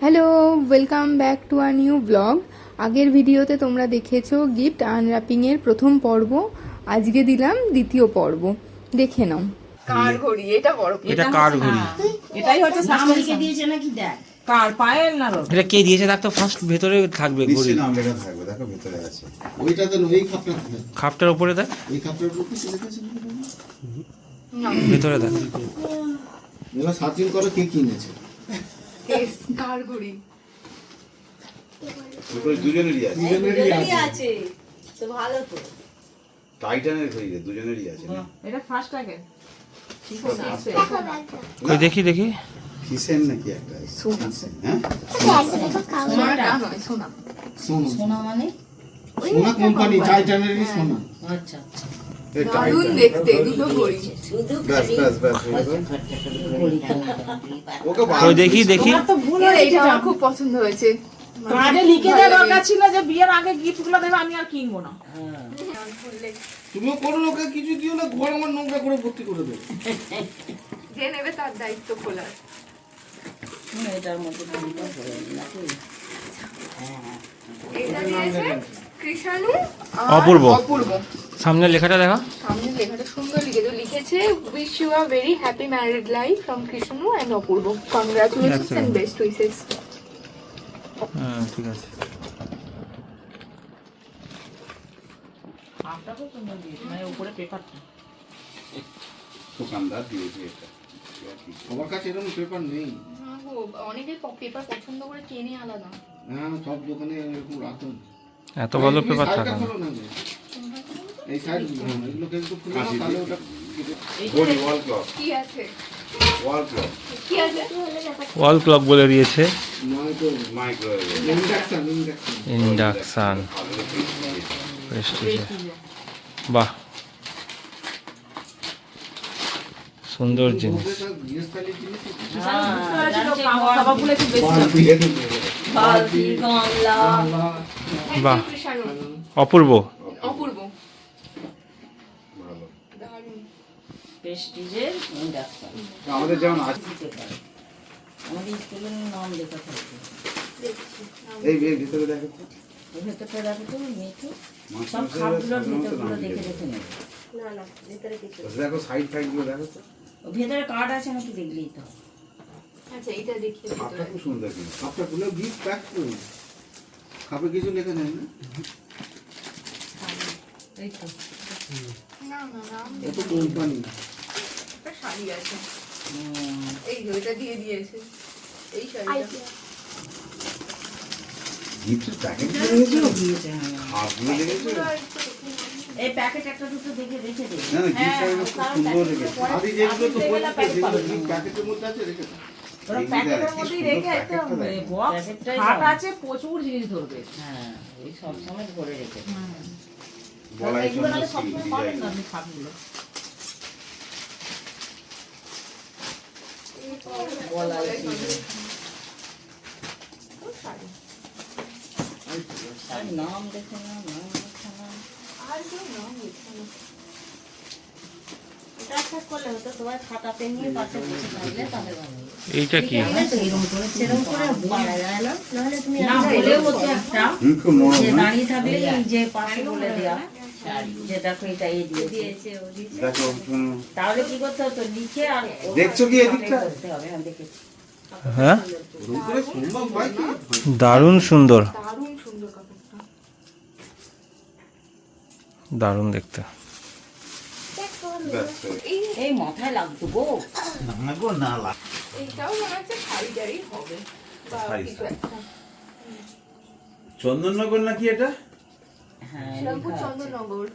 Hello welcome back to a new blog আগের ভিডিওতে তোমরা দেখেছ গিফট আনর্যাপিংয়ের প্রথম পর্ব। আজকে দিলাম দ্বিতীয় পর্ব। দেখে নাও। কার ঘড়ি? এটা বড় এটা কার ঘড়ি? এটাই হচ্ছে। লিখে দিয়েছে নাকি? দেখ। কার? পায়েল না এটা কে দিয়েছে? দেখ তো ফার্স্ট ভেতরে থাকবে ঘড়ি। নিশ্চয়ই নাম থাকবে দেখো ভেতরে আছে। ওইটা তো ওই খাপটা খাপটার উপরে দেখ। ওই খাপটার উপর কিছু লেখা আছে? ভেতরে দেখ। এবার সার্চিং করো কে কিনেছে। কেস কার দুজনেরই আছে। দুজনেরই আছে। আছে। তো ভালো তো। টাইটানের ঘড়ি দুজনেরই আছে না? এটা ফার্স্ট আগে। কই দেখি। দেখি কিসেন নাকি একটা? কিসেন, হ্যাঁ? সোনা। সোনা। সোনা। মানে? সোনা কোম্পানি টাইটানেরই সোনা। আচ্ছা আচ্ছা। দারুণ দেখতে দুটো ঘড়ি। ভালো দেখি দেখি। এইটা আমার খুব পছন্দ হয়েছে। কার্ডে লিখে দেওয়া দরকার ছিল যে বিয়ের আগে গিফট দেবে আমি আর কিনবো না। তুমিও করো ওকে কিছু দিও না ঘর আমার নোংরা করে ভর্তি করে দেবে। যে নেবে তার দায়িত্ব খোলার। এটার মধ্যে অপূর্ব। অপূর্ব। সামনে লেখাটা দেখা। সামনে লেখাটা সুন্দর লিখেছে লিখেছে wish you a very happy married life from Krishnu and Apurba congratulations. And best wishes হ্যাঁ ঠিক আছে। হাফটা সুন্দর দিয়েছে মানে উপরে পেপারটা দোকানদার দিয়েছে এটা। আমার কাছে এরকম পেপার নেই। অনেকে পেপার পছন্দ করে কেনে আলাদা। হ্যাঁ সব দোকানে এরকম এত ভালো পেপার থাকে না। এই সাইড এগুলো কিন্তু খুলে নাও, তাহলে ওটা ঘড়ি ওয়াল ক্লক কি আছে? ওয়াল ক্লক কি আছে? ওয়াল ক্লক বলে দিয়েছে। ইন্ডাকশন বাহ। সুন্দর জিনিস। বাহ। জিনিস প্রেস্টিজের ইন্ডাকশন আমাদের যেমন আমাদের স্কুলের নাম লেখা থাকে দেখছি এই এই ভিতরে দেখো তো। ভেতরটা দেখো তো মেখে সব খাপগুলোর ভেতরগুলো নাম দেখে দিয়ে দেখে নেবে। দেয়। দেখো সাইড ফাইড দেখো তো। ভেতরে কার্ড আছে নাকি দেখলেই তো আচ্ছা এটা দেখি খাপটা খুব সুন্দর কিন্তু খাপটা খুলে গিফট প্যাক করুন খাপে কিছু লেখা যায় না? এই তো। না না না এত কোম্পানি। একটা শাড়ি আছে। এই যে এটা দিয়ে দিয়েছে। এই শাড়িটা। এই প্যাকেট একটা দুটো দেখে রেখে সুন্দর রেখেছে। আদি যেগুলো তো বলছি যেগুলো প্যাকেটের মধ্যে আছে রেখে এই প্রচুর জিনিস ধরবে। হ্যাঁ ওই সব সময় করে রেখে পাবেন না আপনি গলায় ছিল। শাড়ি। আর নাম দেখে না নাম দেখে না আর কেউ নাম লেখা না। এটা একটা করলে হতো তোমার খাতা পেন নিয়ে পাশে বসে থাকলে তাহলে ভালো হতো। এইটা কি এরকম করে সেরকম করে পারা যায় না নাহলে তুমি না বলেও হতো একটা হুম, খুব নরম যে না? দাঁড়িয়ে থাকলে এই যে পাশে বলে দেওয়া যে দেখো এটা এই দিয়েছে। দেখো তাহলে কি করতে হতো লিখে আর দেখছ কি এদিকটা? হবে আমি দেখেছি। হ্যাঁ? দারুণ সুন্দর। দারুণ সুন্দর কাপড়টা দারুণ দেখতে। এই মাথায় লাগতো গো। না গো না লাগ এইটাও মনে হচ্ছে শাড়ি টাড়ি হবে বা শাড়ি, কিছু শাড়ি। একটা। চন্দননগর নাকি এটা? শ্রীরামপুর লেখা চন্দননগর।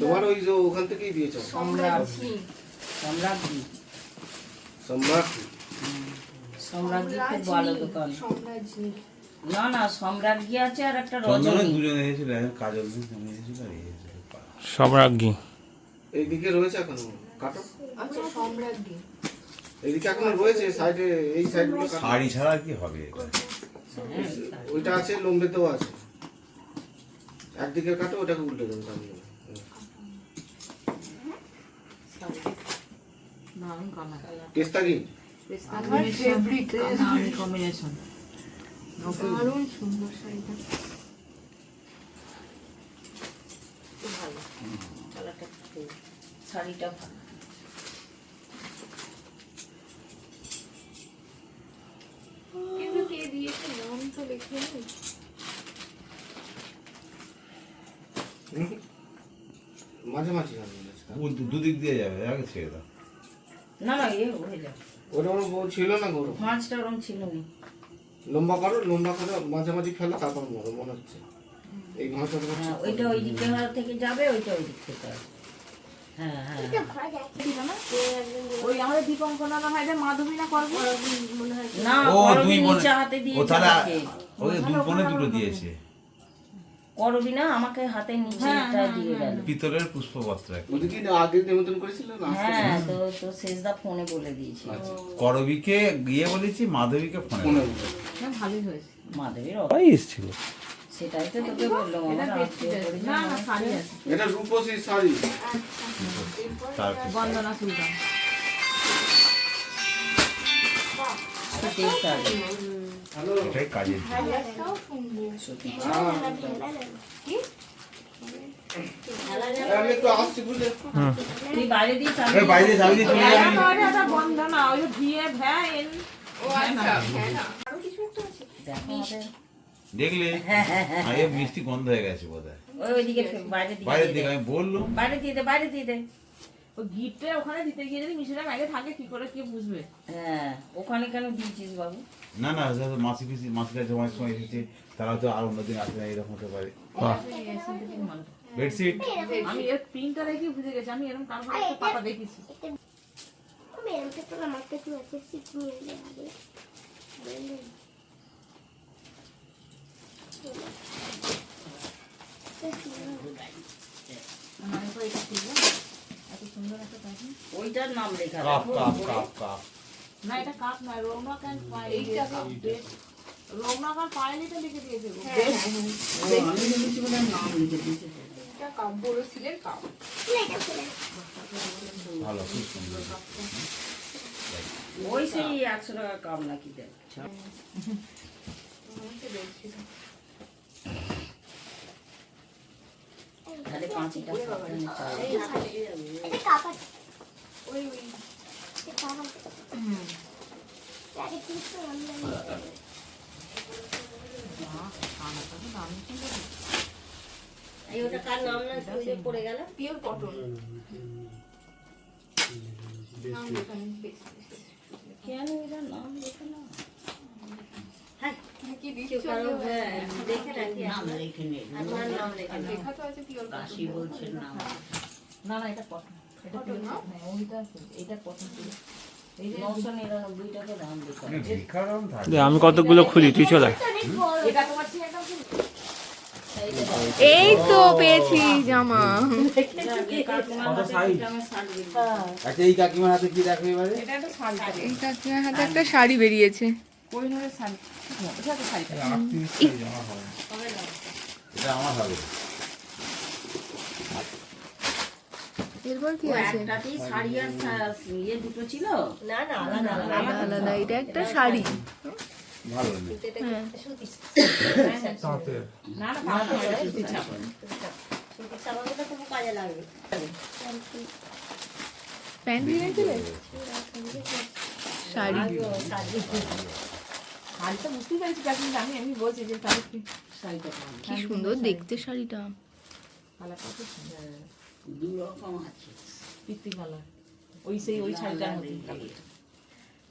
তোমার ওই যে ওখান থেকেই দিয়েছ? সম্রাজ্ঞী সম্রাজ্ঞী সম্রাট সম্রাজ্ঞী খুব ভালো দোকান। সম্রাজ্ঞী না না সম্রাজ্ঞী আছে আর একটা রজনী। দুজন এসেছিল কাজল এসেছিল আর। সম্রাজ্ঞী এইদিকে রয়েছে এখনও কাটো? আচ্ছা সম্রাজ্ঞী এইদিকে এখনও রয়েছে সাইডে এই সাইডগুলো শাড়ি ছাড়া আর কি হবে এটা? ওইটা আছে লম্বেতেও আছে। একদিকে কাটো ওটাকে উল্টে দেবে দারুণ পেস্তা কি? কম্বিনেশন দারুণ সুন্দর শাড়িটা। কালারটা শাড়িটা ভালো। কিন্তু কে দিয়েছে? নাম তো লেখে নেই দু- দুদিক দিয়ে যাবে আগে ছেড়ে দাও। না না এ হয়ে যাবে। ওটা আমার বউ ছিল না গরু? মাছটা ওরম ছিল না। লম্বা করো লম্বা করে মাঝামাঝি ফেলো তারপর মরো মনে হচ্ছে। এই ভাষাটা হ্যাঁ ওইটা ওই দিকে থেকে যাবে ওইটা ওই দিক থেকে হ্যাঁ হ্যাঁ। ওই আমাদের দীপঙ্কর না ভাইদের মাধবী না করব? না ও দুই বোনে। ও তাহলে ওদের দুই বোনে দুটো দিয়েছে। করবি না আমাকে হাতে নিচে এটা দিয়ে গেল। পিতলের পুষ্পপত্র একটা। ওদিকে আগে নিমন্ত্রণ করেছিল না? হ্যাঁ তো তো শেষদা ফোনে বলে দিয়েছে করবীকে গিয়ে বলেছি মাধবীকে ফোনে না ভালোই হয়েছে। মাধবীর সবাই এসেছিল। সেটাই তো তোকে বললাম আমার না না শাড়ি আছে। এটা রূপসী শাড়ি। বন্দনা সুলতান। সুতির শাড়ি এটাই কাজের দিয়ে দিয়ে আচ্ছা হ্যাঁ আমাদের। দেখলে? মিষ্টি গন্ধ হয়ে গেছে বোধ হয় দিয়ে বাইরের দিকে আমি বললুম। বাইরে দিয়ে দে বাইরে দিয়ে দে। ওই গিফটে ওখানে দিতে গিয়ে যদি মিশিটা আগে থাকে কি করে কে বুঝবে? হ্যাঁ ওখানে কেন দিয়েছিস বাবু? না না মাসি পিসি মাসিরা জমার সময় এসেছে তারা তো আর অন্যদিন আসবে না এরকম হতে পারে। বেডশিট আমি এর প্রিন্টটা দেখে বুঝে গেছি আমি এরকম কারও কাছে পাতা দেখেছি। ওইটার নাম লেখা কাপ কাপ কাপ কাপ। না এটা কাপ নয় রৌনক অ্যান্ড পায়েল রৌনক আর পায়েলিটা লিখে দিয়েছে আমি ভেবেছি নাম লিখে দিয়েছে। এটা কাপ বড় সিলের কাপ। ভালো খুব সুন্দর। ওই সেই একশো টাকা কাম নাকি দেখ। তাহলে পাঁচিটা এই ওটা কার নাম না? পড়ে গেল? পিওর। কেন এটার নাম লেখা না? না না। এটা কটন আমি কতগুলো খুলি তুই চলে আয়। এটা তোমার ঠিক একদম এই তো পেয়েছি জামা। আচ্ছা এই কাকিমার হাতে কি রাখবে এবারে? এটা একটা শাড়ি। এই কাকিমার হাতে একটা শাড়ি বেরিয়েছে। কোহিনুরের শাড়ি এটা একটা শাড়ি এটা আমার হবে এরপর কি আছে একটাতেই শাড়ি আর ইয়ে দুটো ছিল না না আলাদা আলাদা আলাদা এটা একটা শাড়ি ভালো না না। প্যান্ট শাড়ি শাড়িটা বুঝতেই পেরেছি কাকিমা, আমি এমনি বলছি যে শাড়ি কি শাড়িটা কি সুন্দর দেখতে শাড়িটা। কালারটা খুব সুন্দর। দু রকম আছে। পিত্তি কালার। ওই সেই ওই শাড়িটার মধ্যে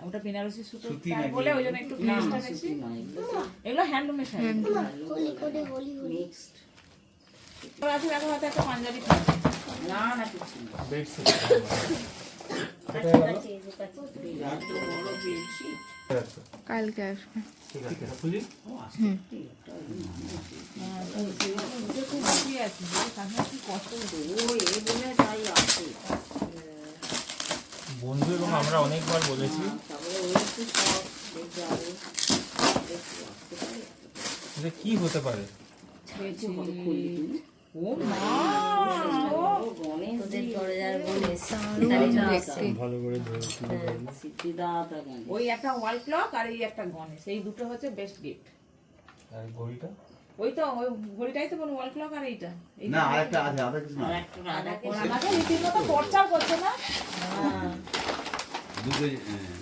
ওটা বেনারসি সুতো? বলে ওই জন্য একটু বেশি এগুলো হ্যান্ডলুমের শাড়ি। মিক্সড আছে দেখো হাতে একটা পাঞ্জাবি না না কিছু বেডশিট কালকে আসবে। বন্ধু এবং আমরা অনেকবার বলেছি। কি হতে পারে? ও মা। তোদের দরজার গণেশ দেখতে সিদ্ধিদাতা ওই একটা ওয়াল ক্লক আর এই একটা গণেশ। এই দুটো হচ্ছে বেস্ট গিফট আর ঘড়িটা? ওই তো ওই ঘড়িটাই তো বলুন ওয়াল ক্লক আর এইটা। না আরেকটা আছে আরেকটা কিছু না। আর একটা রাধা ওরা আমাকে রীতিমতো প্রচার করছে না? দুটো হ্যাঁ।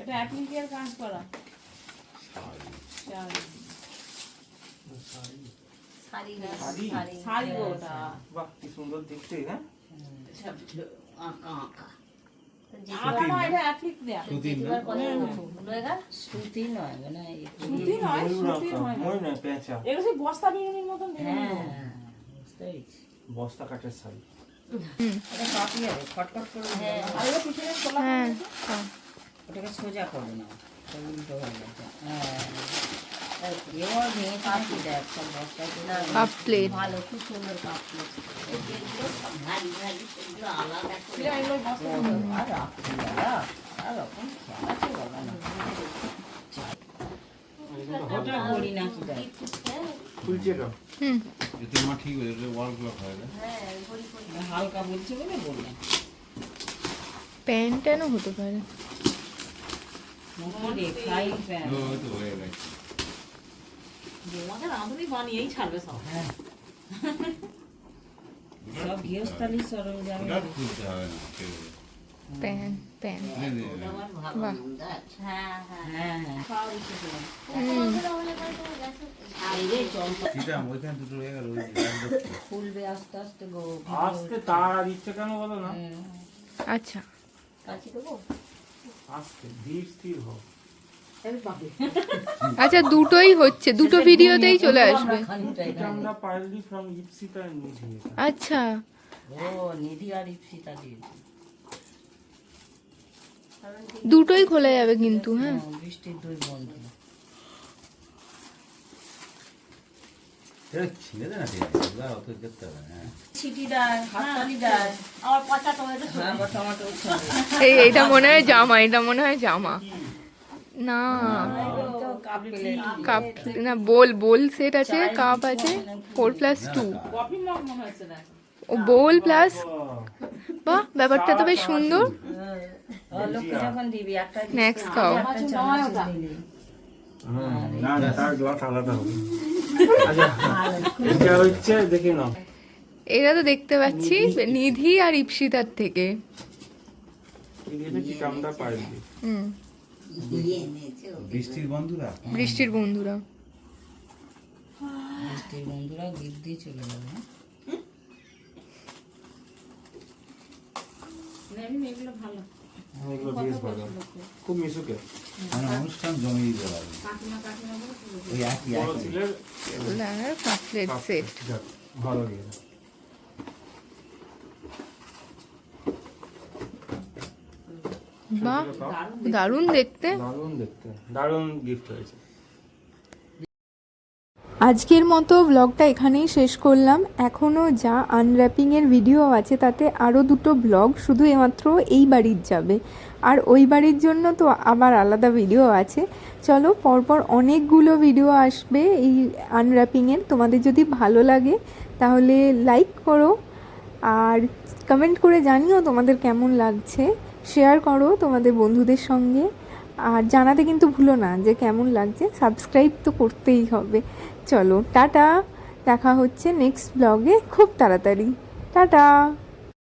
এটা অ্যাপ্লিকের কাজ করা। শাড়ি। শাড়ি শাড়ি। ওটা বাহ কি সুন্দর দেখতে হ্যাঁ? আঁকা আঁকা। না? বস্তা হ্যাঁ কাঠের শাড়ি। এটা কাপি হবে খটখট করে হ্যাঁ হ্যাঁ হ্যাঁ। ওটাকে সোজা করে নাও। তো উল্টো হয়ে গেছে। হ্যাঁ। এবার ভেঙে কাপি হয়ে হয়ে প্যান্ট হতে পারে। প্যান হয়ে বানিয়েই ছাড়বে সব। হ্যাঁ। সব গৃহস্থালী সরঞ্জাম। বাহ। হ্যাঁ হ্যাঁ। হয়ে খুলবে আস্তে আস্তে গো আজকে তার ইচ্ছে কেন বলো না? আচ্ছা। কাছে দেবো? আজকে ধীর স্থির হোক আচ্ছা দুটোই হচ্ছে দুটো ভিডিওতেই চলে আসবে। আচ্ছা। ও নিধি আর ইপসিতা দিয়েছি। দুটোই খোলা যাবে কিন্তু হ্যাঁ। এটা হ্যাঁ। হ্যাঁ এটা মনে হয় জামা এটা মনে হয় জামা। না। কাপ না বোল বোল সেট আছে কাপ আছে ফোর প্লাস টু ও বোল প্লাস বাহ ব্যাপারটা তো বেশ সুন্দর। স্ন্যাক্স খাও। আচ্ছা এটা হচ্ছে দেখে নাও। এটা তো দেখতে পাচ্ছি নিধি আর ইপসিতার থেকে। হুম। বৃষ্টির বন্ধুরা? বৃষ্টির বন্ধুরা। বৃষ্টির বন্ধুরা গিফট দিয়ে চলে যাবে হ্যাঁ? খুব মিশুকে। মানে অনুষ্ঠান জমিয়ে ওই একই সেট ভালো গিয়ে। বাহ দারুণ দেখতে। দারুণ দেখতে দারুণ গিফট হয়েছে। আজকের মতো ব্লগটা এখানেই শেষ করলাম। এখনও যা আনর্যাপিংয়ের ভিডিও আছে তাতে আরও দুটো ব্লগ শুধু এমাত্র এই বাড়ির যাবে। আর ওই বাড়ির জন্য তো আবার আলাদা ভিডিও আছে। চলো পরপর অনেকগুলো ভিডিও আসবে এই আনর্যাপিংয়ের তোমাদের যদি ভালো লাগে তাহলে লাইক করো। আর কমেন্ট করে জানিও তোমাদের কেমন লাগছে। শেয়ার করো তোমাদের বন্ধুদের সঙ্গে। আর জানাতে কিন্তু ভুলো না যে কেমন লাগছে। সাবস্ক্রাইব তো করতেই হবে। চলো, টাটা। দেখা হচ্ছে নেক্সট ব্লগে খুব তাড়াতাড়ি। টাটা।